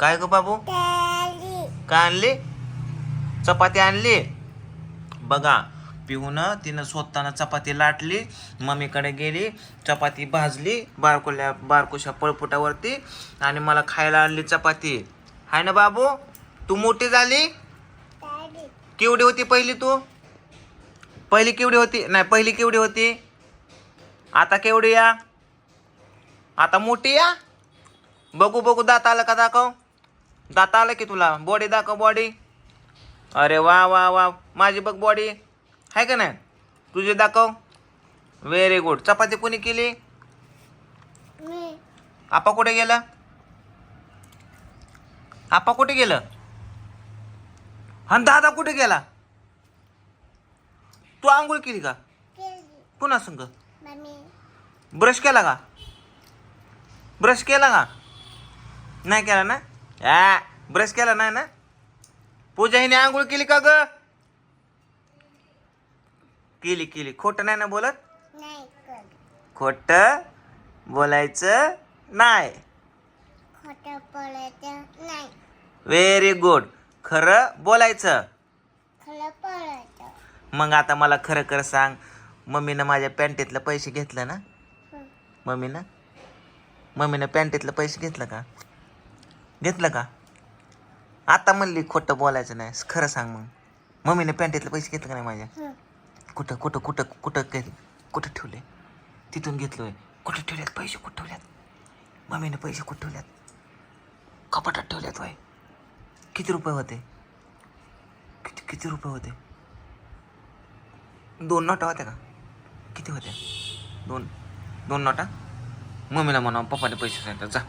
काय ग बाबू? काय आणली चपाती आणली? बघा पिऊन तिनं स्वतःनं चपाती लाटली मम्मीकडे गेली चपाती भाजली बारकोल्या बारकोशा पळपुटावरती आणि मला खायला आणली चपाती. हाय ना बाबू? तू मोठी झाली? केवढी होती पहिली तू? पहिली केवढी होती? नाही पहिली केवढी होती? आता केवढी या? आता मोठी या? बघू बघू दात आलं का दाखव? दात आलं की तुला? बॉडी दाखव बॉडी अरे वा वा वा. माझी बघ बॉडी आहे का नाही? तुझी दाखव. व्हेरी गुड चपाती कोणी केली? आपा कुठे गेलं? आपा कुठे गेलं? हा दादा कुठे गेला? तू आंघोळ केली का? पुन्हा संग? ब्रश केला का? ब्रश केला का? नाही केला ना? या ब्रश केला नाही ना? पूजा हिने आंघोळ केली का ग? केली केली. खोटं नाही ना बोलत? खोट बोलायचं नाही. खोटं बोलायचं नाही. व्हेरी गुड खरं बोलायचं. मग आता मला खरं खरं सांग. मम्मीनं माझ्या पॅन्टीतलं पैसे घेतलं ना. मम्मीनं? मम्मीनं पॅन्टीतलं पैसे घेतलं का? घेतलं का? आता म्हणली खोटं बोलायचं नाही खरं सांग मग. मम्मीने पॅन्टीतलं पैसे घेतलं का नाही माझ्या. कुठं कुठं कुठं कुठं कुठं ठेवले? तिथून घेतलोय. कुठं ठेवल्यात? पैसे कुठं ठेवल्यात? मम्मीने पैसे कुठं ठेवल्यात? कपाटात ठेवल्यात वय किती रुपये होते? किती किती रुपये होते? दोन नोटा होत्या का? किती होत्या? दोन दोन नोटा? मम्मीला म्हणावं पप्पाने पैसे सांगितलं. जा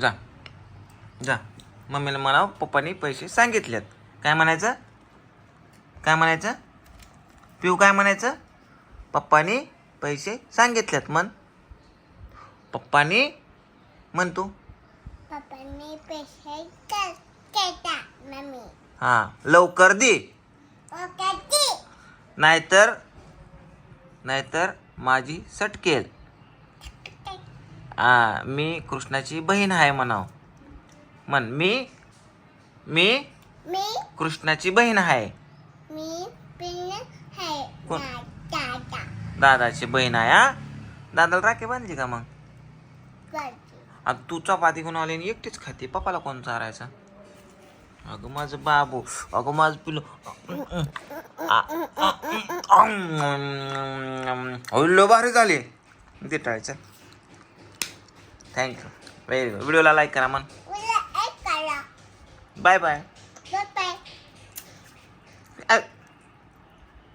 जा. जा. मम्मीला म्हणावं पप्पाने पैसे सांगितलेत. काय म्हणायचं? काय म्हणायचं? पिऊ काय म्हणायचं? पप्पानी पैसे सांगितलेत म्हण. पप्पानी? म्हण तू. पप्पांनी पैसे कर केटा मम्मी. हां लवकर दे. नाहीतर नाहीतर माझी सटकेल. हा मी कृष्णाची बहीण आहे म्हणाव. म्हण मी मी मी कृष्णाची बहीण आहे. मी कोण? दादा. दादाची बहीण आहे हा? दादाला राखी बांधली का मग? आता तू चपाती घेऊन आली आणि एकटीच खाते पप्पाला कोण चारायचा? अगं माझं बाबू अगं माझं पिलो हल्लो भारी झाले. टाळायचं थँक्यू व्हेरी गुड व्हिडिओला लाईक करा मन Bye-bye. Bye-bye. Uh,